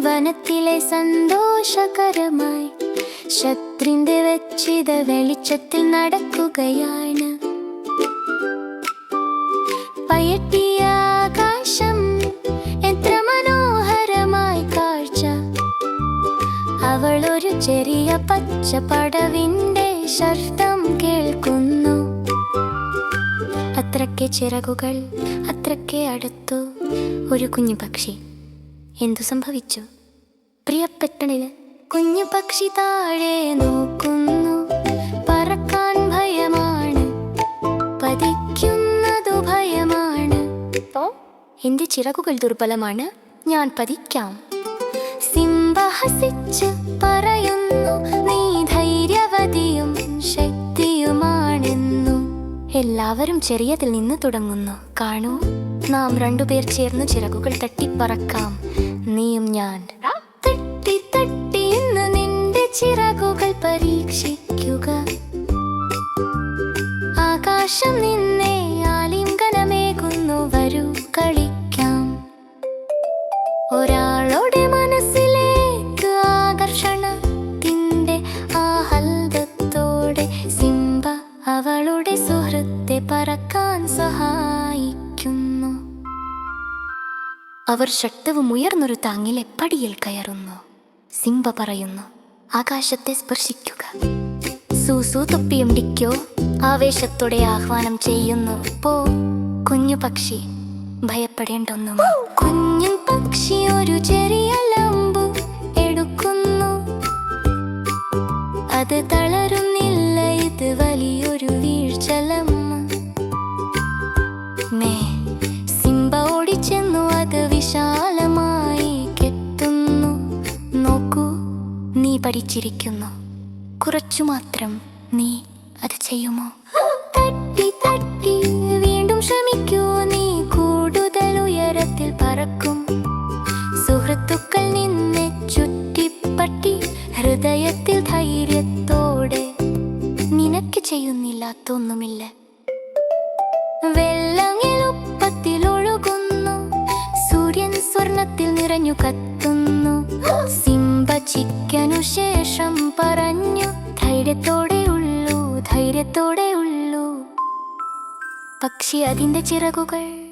വനത്തിലെ സന്തോഷകരമായി ശത്രിന്റെ വെച്ചിത വെളിച്ചത്തിൽ നടക്കുകയാണ്. പയറ്റിയ എത്ര മനോഹരമായി കാഴ്ച. അവൾ ഒരു ചെറിയ പച്ച പടവിന്റെ ശബ്ദം കേൾക്കുന്നു. അത്രയ്ക്ക് ചിറകുകൾ അത്രയ്ക്ക് അടുത്തു ഒരു കുഞ്ഞു പക്ഷി. എന്തു സംഭവിച്ചു? പ്രിയപ്പെട്ടണിൽ കുഞ്ഞു പക്ഷി താഴെ നോക്കുന്നു. പറക്കാൻ ഭയമാണ്. പതിക്കുന്നതു ഭയമാണ്. എന്റെ ചിറകുകൾ ദുർബലമാണ്. ഞാൻ പതിക്കാം. സിംഹസിച്ച് പറയുന്നു എല്ലാവരും ചെറിയതിൽ നിന്ന് തുടങ്ങുന്നു. കാണൂ നാം രണ്ടുപേർ ചേർന്ന് ചിറകുകൾ തട്ടിപ്പറക്കാം നീയും ഞാൻ. തട്ടി തട്ടി നിന്റെ ചിറകുകൾ പരീക്ഷിക്കുക അവർ ശക്തവും ഉയർന്നൊരു താങ്ങിലെ പടിയിൽ കയറുന്നു. സിംബ പറയുന്നു ആകാശത്തെ സ്പർശിക്കുക. സൂസു തൊപ്പിയും ഡിക്കോ ആവേശത്തോടെ ആഹ്വാനം ചെയ്യുന്നു പോ കുഞ്ഞു പക്ഷി ഭയപ്പെടേണ്ടൊന്നും കുഞ്ഞു പക്ഷി ഒരു ചെറിയ ലമ്പു എടുക്കുന്നു. അത് പഠിച്ചിരിക്കുന്നു. കുറച്ചു മാത്രം നീ അത് ചെയ്യുമോ? തട്ടി തട്ടി വീണ്ടും ശ്രമിക്കൂ. നീ കൂടുതൽ ഉയരത്തിൽ പറക്കും. സുഹൃത്തുക്കൾ നിന്നെ ചുറ്റിപ്പറ്റി ഹൃദയത്തിൽ ധൈര്യത്തോടെ നിനക്ക് ചെയ്യുന്നില്ലാത്തൊന്നുമില്ല. വെള്ളങ്ങിലുപ്പത്തിൽ ഉള്ളൂ ധൈര്യത്തോടെ ഉള്ളൂ. പക്ഷി അതിന്റെ ചിറകുകൾ